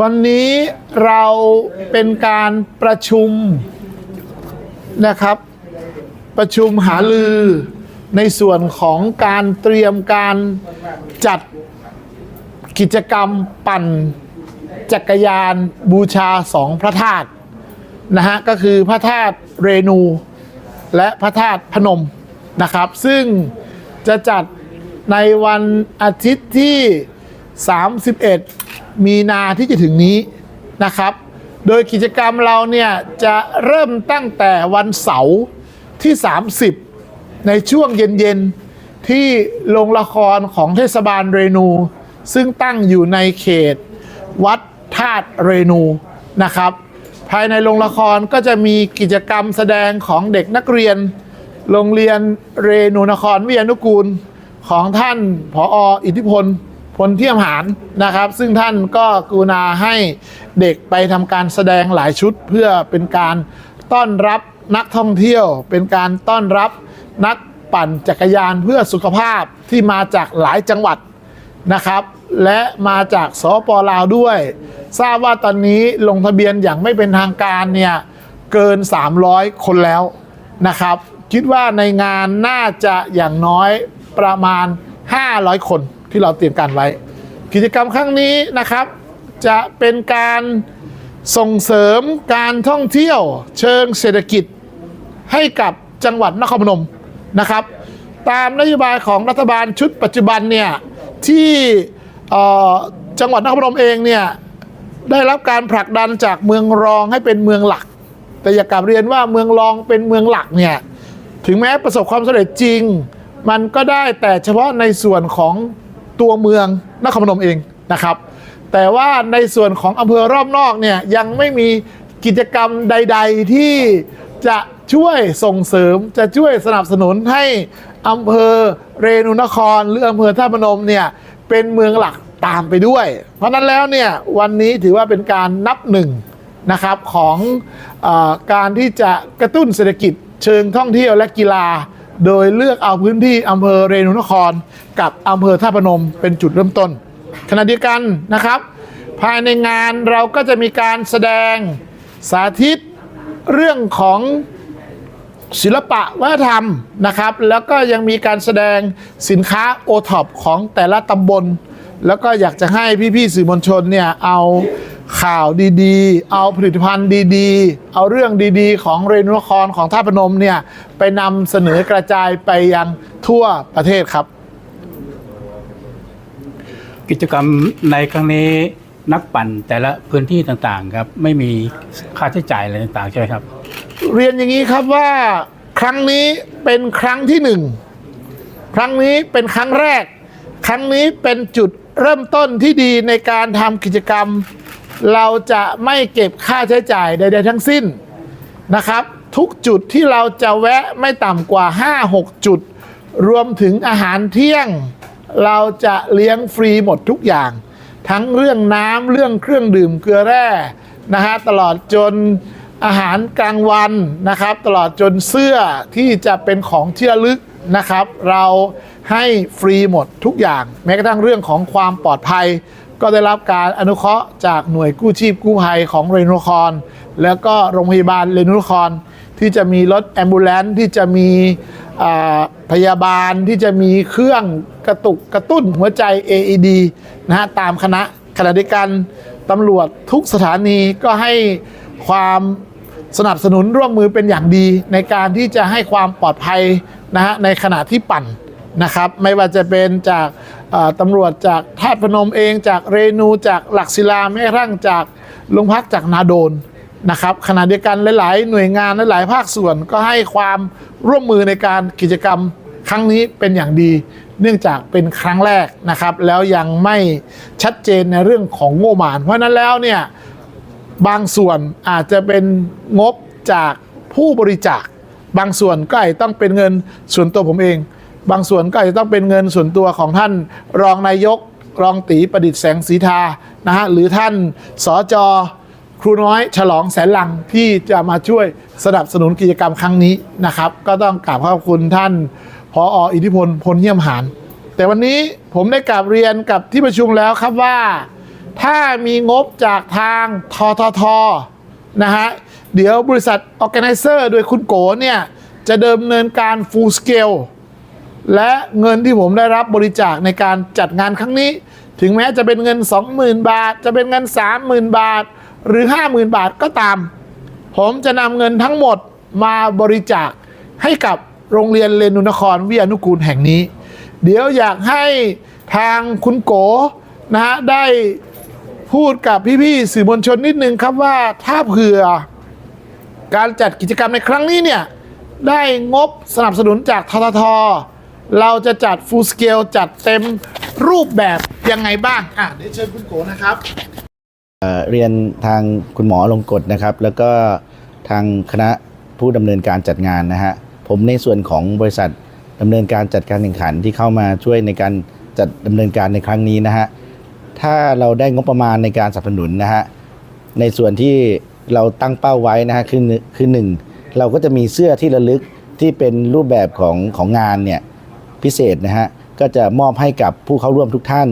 วันนี้เราเป็นการประชุมนะครับ ประชุมหาลือในส่วนของการเตรียมการจัดกิจกรรมปั่นจักรยานบูชาสองพระธาตุนะฮะก็คือพระธาตุเรนูและพระธาตุพนมนะครับ ซึ่งจะจัดในวันอาทิตย์ที่ 31 มีนาที่จะถึงนี้นะครับ โดยกิจกรรมเราเนี่ยจะเริ่มตั้งแต่วันเสาร์ที่ 30 ในช่วงเย็นๆ ที่โรงละครของเทศบาลเรนู ซึ่งตั้งอยู่ในเขต วัดธาตุเรนูนะครับ ภายในโรงละครก็จะมีกิจกรรมแสดงของเด็กนักเรียน โรงเรียนเรนูนครวิทยานุกูลของท่านผออิทธิพล พลเทียมหารนะครับ ซึ่งท่านก็กรุณาให้เด็กไปทำการแสดงหลายชุด เพื่อเป็นการต้อนรับนักท่องเที่ยว เป็นการต้อนรับนักปั่นจักรยานเพื่อสุขภาพที่มาจากหลายจังหวัดนะครับ และมาจากสปลาวด้วย ทราบว่าตอนนี้ลงทะเบียนอย่างไม่เป็นทางการเนี่ยเกิน 300 คนแล้วนะครับ คิดว่าในงานน่าจะอย่างน้อยประมาณ 500 คน ที่เราเตรียมการไว้ กิจกรรมครั้งนี้นะครับ จะเป็นการส่งเสริมการท่องเที่ยวเชิงเศรษฐกิจให้กับจังหวัดนครพนมนะครับ ตามนโยบายของรัฐบาลชุดปัจจุบันเนี่ยที่จังหวัดนครพนมเองเนี่ยได้รับการผลักดันจากเมืองรองให้เป็นเมืองหลัก แต่อยากกลับเรียนว่าเมืองรองเป็นเมืองหลักเนี่ยถึงแม้ประสบความสำเร็จจริง มันก็ได้แต่เฉพาะในส่วนของ ตัวเมืองนครพนมเองนะครับ แต่ว่าในส่วนของอำเภอรอบนอกเนี่ยยังไม่มีกิจกรรมใด ๆ ที่จะช่วยส่งเสริมจะช่วยสนับสนุนให้อำเภอเรนูนคร หรืออำเภอท่าพนมเนี่ยเป็นเมืองหลักตามไปด้วย เพราะนั้นแล้วเนี่ยวันนี้ถือว่าเป็นการนับหนึ่งนะครับของอการที่จะกระตุ้นเศรษฐกิจเชิงท่องเที่ยวและกีฬา โดยเลือกเอาพื้นที่อำเภอเรนูนคร กับอำเภอท่าพนมเป็นจุดเริ่มต้นขณะเดียวกันนะครับ ภายในงานเราก็จะมีการแสดงสาธิตเรื่องของศิลปะวัฒนธรรมนะครับ แล้วก็ยังมีการแสดงสินค้าโอท็อปของแต่ละตำบล แล้วก็อยากจะให้พี่ๆสื่อมวลชนเนี่ยเอา ข่าวดีๆ เอาผลิตภัณฑ์ดีๆ เอาเรื่องดีๆ ของเรนุนครของท่าพนมเนี่ย ไปนำเสนอกระจายไปยังทั่วประเทศครับ กิจกรรมในครั้งนี้นักปั่นแต่ละพื้นที่ต่างๆครับ ไม่มีค่าใช้จ่ายอะไรต่างๆใช่ไหมครับ เรียนอย่างนี้ครับว่าครั้งนี้เป็นครั้งที่หนึ่งครั้งนี้เป็นครั้งแรก ครั้งนี้เป็นจุดเริ่มต้นที่ดีในการทำกิจกรรม เราจะไม่เก็บค่าใช้จ่ายใดๆทั้งสิ้นนะครับ ทุกจุดที่เราจะแวะไม่ต่ำกว่า 5-6 จุด รวมถึงอาหารเที่ยง เราจะเลี้ยงฟรีหมดทุกอย่าง ทั้งเรื่องน้ำเรื่องเครื่องดื่มเกลือแร่นะฮะตลอดจนอาหารกลางวันนะครับ ตลอดจนเสื้อที่จะเป็นของเที่ระลึกนะครับ เราให้ฟรีหมดทุกอย่าง แม้กระทั่งเรื่องของความปลอดภัย ก็ได้รับการอนุเคราะห์จากหน่วยกู้ชีพกู้ภัยของเรนุนครแล้วก็โรงพยาบาลเรนุนครที่จะมีรถแอมบูเลนที่จะมีพยาบาลที่จะมีเครื่องกระตุกกระตุ้นหัวใจ AED นะฮะตามคณะขณะเดียวกันตำรวจทุกสถานีก็ให้ความสนับสนุนร่วมมือเป็นอย่างดีในการที่จะให้ความปลอดภัยนะฮะในขณะที่ปั่นนะครับ ไม่ว่าจะเป็นจาก ตำรวจจากท่าตพนมเองจากเรนูจากหลักศิลาแม้กระทั่งจากโรงพักจากนาโดนนะครับขณะเดียวกันหลายๆ หน่วยงานหลายๆภาคส่วนก็ให้ความร่วมมือในการกิจกรรมครั้งนี้เป็นอย่างดี เนื่องจากเป็นครั้งแรกนะครับ แล้วยังไม่ชัดเจนในเรื่องของงบประมาณ เพราะฉะนั้นแล้วเนี่ยบางส่วนอาจจะเป็นงบจากผู้บริจาค บางส่วนก็อาจจะต้องเป็นเงินส่วนตัวผมเอง บางส่วนก็อาจจะต้องเป็นเงินส่วนตัวของท่านรองนายกรองตีประดิษฐ์แสงสีทานะฮะหรือท่านสอจอครูน้อยฉลองแสนลังที่จะมาช่วยสนับสนุนกิจกรรมครั้งนี้นะครับ ก็ต้องกราบขอบคุณท่านพออิทธิพลพลเยี่ยมหารแต่วันนี้ผมได้กราบเรียนกับที่ประชุมแล้วครับว่า ถ้ามีงบจากทางทททนะฮะเดี๋ยวบริษัท Organizer โดยคุณโกเนี่ย จะเดิมเนินการ full scale และเงินที่ผมได้รับบริจาคในการจัดงานครั้งนี้ ถึงแม้จะเป็นเงิน 20,000 บาท จะเป็นเงิน 30,000 บาท หรือ 50,000 บาทก็ตาม ผมจะนำเงินทั้งหมดมาบริจาคให้กับโรงเรียนเรนุนครวิทยานุกูลแห่งนี้ เดี๋ยวอยากให้ทางคุณโกนะฮะได้พูดกับพี่ๆสื่อมวลชนนิดนึงครับว่าถ้าเผื่อการจัดกิจกรรมในครั้งนี้เนี่ยได้งบสนับสนุนจากททท เราจะจัดฟูลสเกลจัดเต็มรูปแบบยังไงบ้าง อะ เดี๋ยวเชิญคุณโกนะครับ เอ่อเรียนทางคุณหมอลงกฎนะครับ แล้วก็ทางคณะผู้ดำเนินการจัดงานนะฮะ ผมในส่วนของบริษัทดำเนินการจัดการแข่งขันที่เข้ามาช่วยในการจัดดำเนินการในครั้งนี้นะฮะ ถ้าเราได้งบประมาณในการสนับสนุนนะฮะ ในส่วนที่เราตั้งเป้าไว้นะฮะคือคือหนึ่งเราก็จะมีเสื้อที่ระลึกที่เป็นรูปแบบของของงานเนี่ย พิเศษนะฮะก็จะมอบให้กับผู้เข้าร่วมทุกท่าน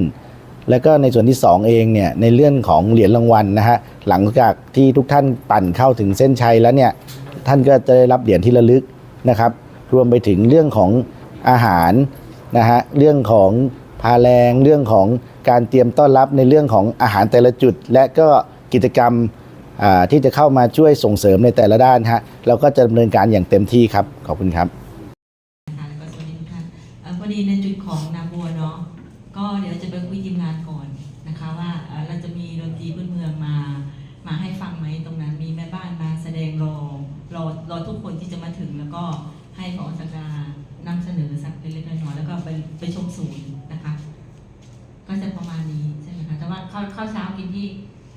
แล้วก็ในส่วนที่ 2 เองเนี่ยในเรื่องของเหรียญรางวัลนะฮะหลังจากที่ทุกท่านปั่นเข้าถึงเส้นชัยแล้วเนี่ยท่านก็จะได้รับเหรียญที่ระลึกนะครับรวมไปถึงเรื่องของอาหารนะฮะเรื่องของพาแรงเรื่องของการเตรียมต้อนรับในเรื่องของอาหารแต่ละจุด และก็กิจกรรมอ่าที่จะเข้ามาช่วยส่งเสริมในแต่ละด้านฮะเราก็จะดำเนินการอย่างเต็มที่ครับ ขอบคุณครับ ดีในจุดของนาบัวเนาะก็เดี๋ยวจะไปคุยทีมงานก่อนนะคะ ว่าเอ่อเราจะมีดนตรีพื้นเมืองมา มาให้ฟังไหมตรงนั้นมีแม่บ้านมาแสดงรอรอรอทุกคนที่จะมาถึงแล้วก็ให้พอสักดานำเสนอสักเล็กๆน้อยๆแล้วก็ไปไปชมศูนย์นะคะ ก็จะประมาณนี้ใช่ไหมคะแต่ว่าข้าวข้าวเช้ากินที่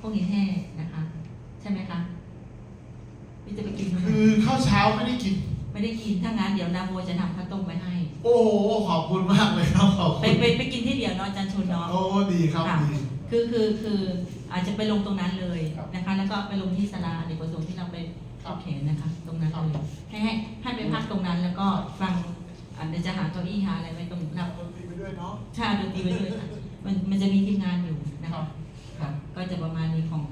พวกนี้แห้นะคะ ใช่ไหมคะพี่จะไปกินทำไมคือข้าวเช้าไม่ได้กิน ไม่ได้กินถ้างั้นเดี๋ยวนาบัวจะทำข้าวต้มไว้ให้ โอ้โหขอบคุณมากเลยครับขอบไปคุณไปไปกินที่เดียวเนาะอาจารย์ชนเนาะ โอ้ดีครับค่ะ ดี คือคือคืออาจจะไปลงตรงนั้นเลยครับนะคะ แล้วก็ไปลงที่ศาลาอเนกประสงค์ที่เราไปครับเห็นนะคะ ตรงนั้นครับ เลยให้ให้ให้ไปพักตรงนั้นแล้วก็ฟังอันเดี๋ยวจะหาเก้าอี้หาอะไรไว้ตรงนั้นดนตรีไปด้วยเนาะ ชาดนตรีไว้ด้วยค่ะมันมันจะมีทีมงานอยู่นะครัคะบ ค่ะก็จะประมาณนี้ของ